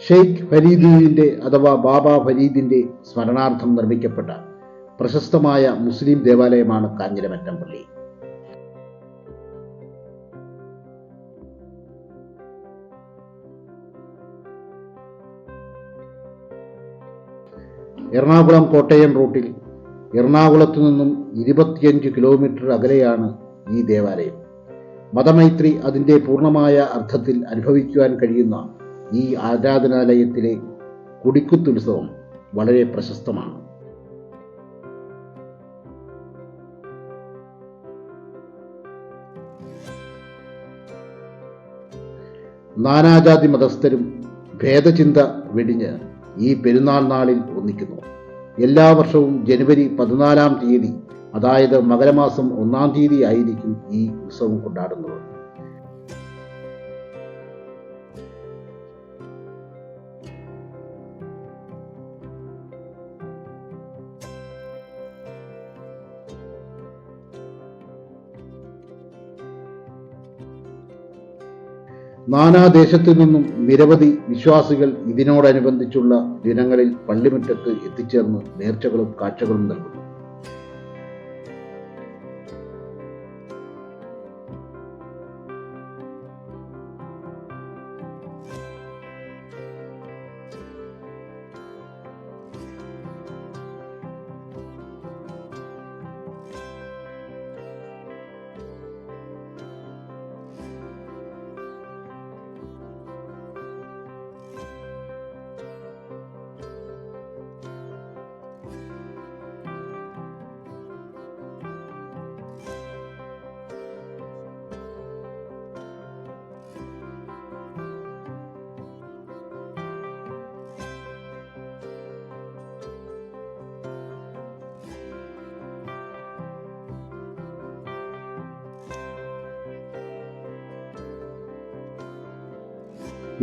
ഷെയ്ഖ് ഫരീദുദ്ദീന്റെ അഥവാ ബാബ ഫരീദിന്റെ സ്മരണാർത്ഥം നിർമ്മിക്കപ്പെട്ട പ്രശസ്തമായ മുസ്ലിം ദേവാലയമാണ് കാഞ്ഞിരമറ്റം പള്ളി എറണാകുളം കോട്ടയം റൂട്ടിൽ എറണാകുളത്തു നിന്നും ഇരുപത്തിയഞ്ച് കിലോമീറ്റർ അകലെയാണ് ഈ ദേവാലയം. മതമൈത്രി അതിന്റെ പൂർണമായ അർത്ഥത്തിൽ അനുഭവിക്കുവാൻ കഴിയുന്ന ഈ ആരാധനാലയത്തിലെ കുടിക്കുത്തുത്സവം വളരെ പ്രശസ്തമാണ്. നാനാജാതി മതസ്ഥരും ഭേദചിന്ത വെടിഞ്ഞ് ഈ പെരുന്നാൾ നാളിൽ ഒന്നിക്കുന്നു. എല്ലാ വർഷവും ജനുവരി പതിനാലാം തീയതി അതായത് മകരമാസം ഒന്നാം തീയതി ആയിരിക്കും ഈ ഉത്സവം കൊണ്ടാടുന്നത്. നാനാദേശത്തു നിന്നും നിരവധി വിശ്വാസികൾ ഇതിനോടനുബന്ധിച്ചുള്ള ദിനങ്ങളിൽ പള്ളിമുറ്റത്ത് എത്തിച്ചേർന്ന് നേർച്ചകളും കാഴ്ചകളും നൽകുന്നു.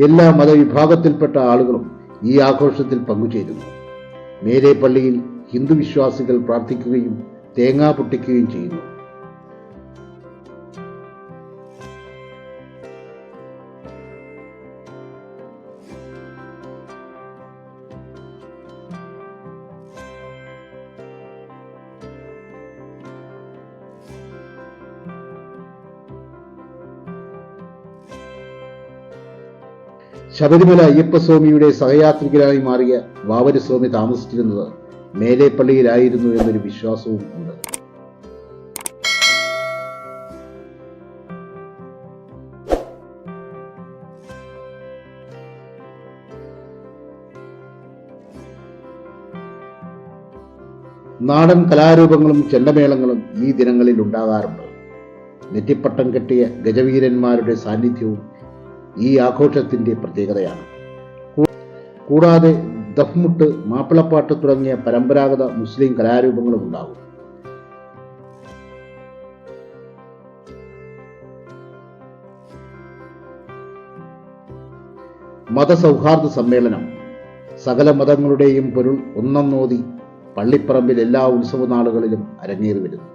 എല്ലാ മതവിഭാഗത്തിൽപ്പെട്ട ആളുകളും ഈ ആഘോഷത്തിൽ പങ്കുചേരുന്നു. മേരെ പള്ളിയിൽ ഹിന്ദു വിശ്വാസികൾ പ്രാർത്ഥിക്കുകയും തേങ്ങാ പൊട്ടിക്കുകയും ചെയ്യുന്നു. ശബരിമല അയ്യപ്പസ്വാമിയുടെ സഹയാത്രികരായി മാറിയ വാവരസ്വാമി താമസിച്ചിരുന്നത് മേലേപ്പള്ളിയിലായിരുന്നു എന്നൊരു വിശ്വാസവും ഉണ്ട്. നാടൻ കലാരൂപങ്ങളും ചെണ്ടമേളങ്ങളും ഈ ദിനങ്ങളിൽ ഉണ്ടാകാറുണ്ട്. നെറ്റിപ്പട്ടം കെട്ടിയ ഗജവീരന്മാരുടെ സാന്നിധ്യവും ഈ ആഘോഷത്തിന്റെ പ്രത്യേകതയാണ്. കൂടാതെ ദഫ്മുട്ട് മാപ്പിളപ്പാട്ട് തുടങ്ങിയ പരമ്പരാഗത മുസ്ലിം കലാരൂപങ്ങളും ഉണ്ടാകും. മതസൗഹാർദ്ദ സമ്മേളനം. സകല മതങ്ങളുടെയും പൊരുൾ ഒന്നോതി പള്ളിപ്പറമ്പിൽ എല്ലാ ഉത്സവ നാളുകളിലും അരങ്ങേറി വരുന്നു.